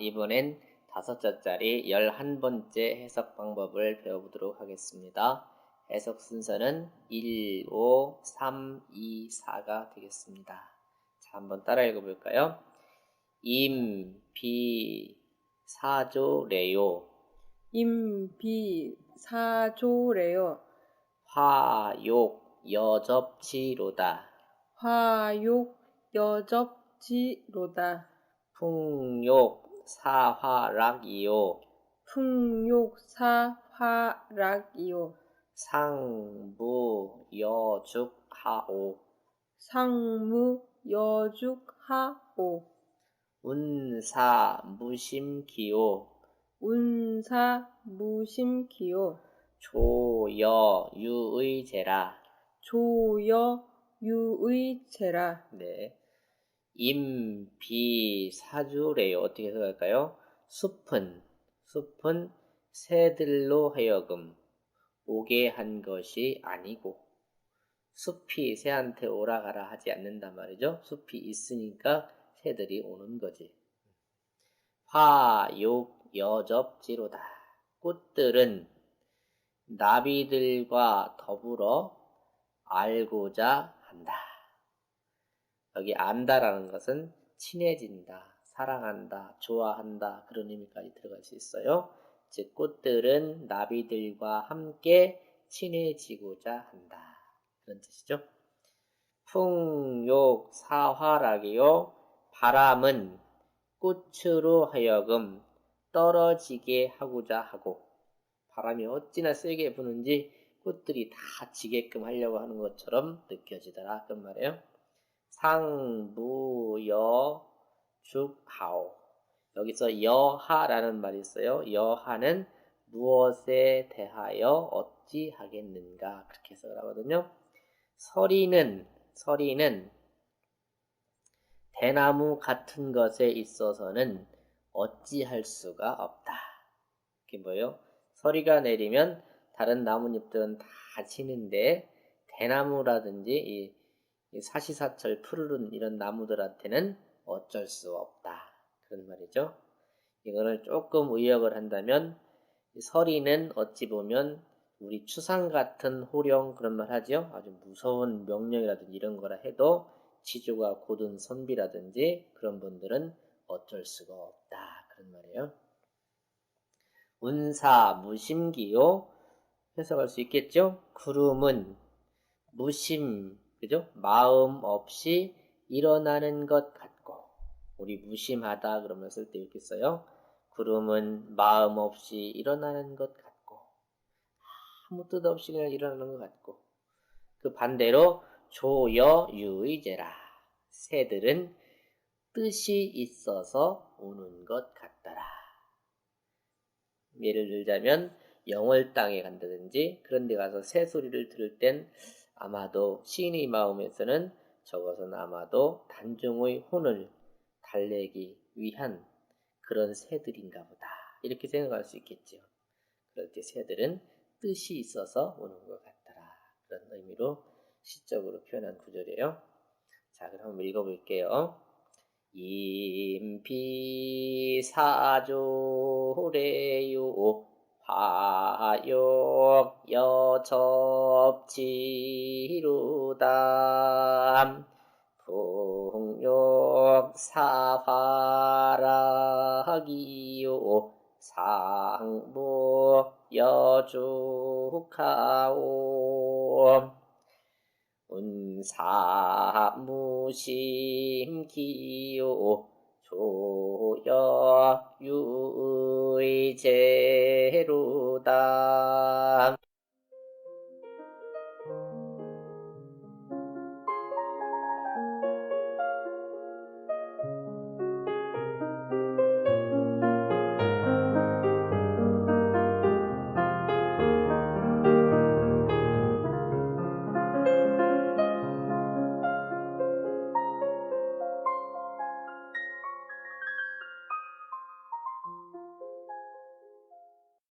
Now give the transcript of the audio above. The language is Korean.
이번엔 다섯 자짜리 열한 번째 해석 방법을 배워보도록 하겠습니다. 해석 순서는 1, 5, 3, 2, 4가 되겠습니다. 자, 한번 따라 읽어볼까요? 임, 비, 사조래요. 임 비 사조래요. 화 욕, 여접지로다. 화 욕 여접지로다. 풍욕, 사화락이요. 풍욕 사화락이요. 상부, 여죽하오. 상무 여죽하오. 운사, 무심기요. 운사 무심기요. 조여, 유의제라. 조여 유의제라. 네. 임, 비, 사주래요. 어떻게 해석할까요? 숲은, 숲은 새들로 하여금 오게 한 것이 아니고, 숲이 새한테 오라 가라 하지 않는단 말이죠. 숲이 있으니까 새들이 오는 거지. 화, 욕, 여접지로다. 꽃들은 나비들과 더불어 알고자 한다. 여기 안다라는 것은 친해진다, 사랑한다, 좋아한다 그런 의미까지 들어갈 수 있어요. 즉 꽃들은 나비들과 함께 친해지고자 한다. 그런 뜻이죠. 풍욕 사화락이요. 바람은 꽃으로 하여금 떨어지게 하고자 하고 바람이 어찌나 세게 부는지 꽃들이 다 지게끔 하려고 하는 것처럼 느껴지더라. 그 말이에요. 상무여 죽하오. 여기서 여하라는 말이 있어요. 여하는 무엇에 대하여 어찌 하겠는가 그렇게 해석을 하거든요. 서리는 서리는 대나무 같은 것에 있어서는 어찌할 수가 없다. 그게 뭐예요? 서리가 내리면 다른 나뭇잎들은 다 지는데 대나무라든지 이, 이 사시사철 푸르른 이런 나무들한테는 어쩔 수 없다. 그런 말이죠. 이거를 조금 의역을 한다면 이 서리는 어찌 보면 우리 추상 같은 호령 그런 말 하죠. 아주 무서운 명령이라든지 이런 거라 해도 지조가 고든 선비라든지 그런 분들은 어쩔 수가 없다. 그런 말이에요. 운사 무심기요. 해석할 수 있겠죠? 구름은 무심, 그죠? 마음 없이 일어나는 것 같고, 우리 무심하다 그러면 쓸때 이렇게 써요. 구름은 마음 없이 일어나는 것 같고, 아무 뜻 없이 그냥 일어나는 것 같고, 그 반대로 조여 유의제라. 새들은 뜻이 있어서 오는 것 같더라. 예를 들자면 영월 땅에 간다든지 그런 데 가서 새 소리를 들을 땐 아마도 시인의 마음에서는 저것은 아마도 단종의 혼을 달래기 위한 그런 새들인가 보다. 이렇게 생각할 수 있겠죠. 그럴 때 새들은 뜻이 있어서 오는 것 같더라. 그런 의미로 시적으로 표현한 구절이에요. 자, 그럼 읽어볼게요. 임피사조래요 화욕 여접지루다. 풍욕 사화락이요. 상무 여죽하오. 운사무심기요 조여 유의제로다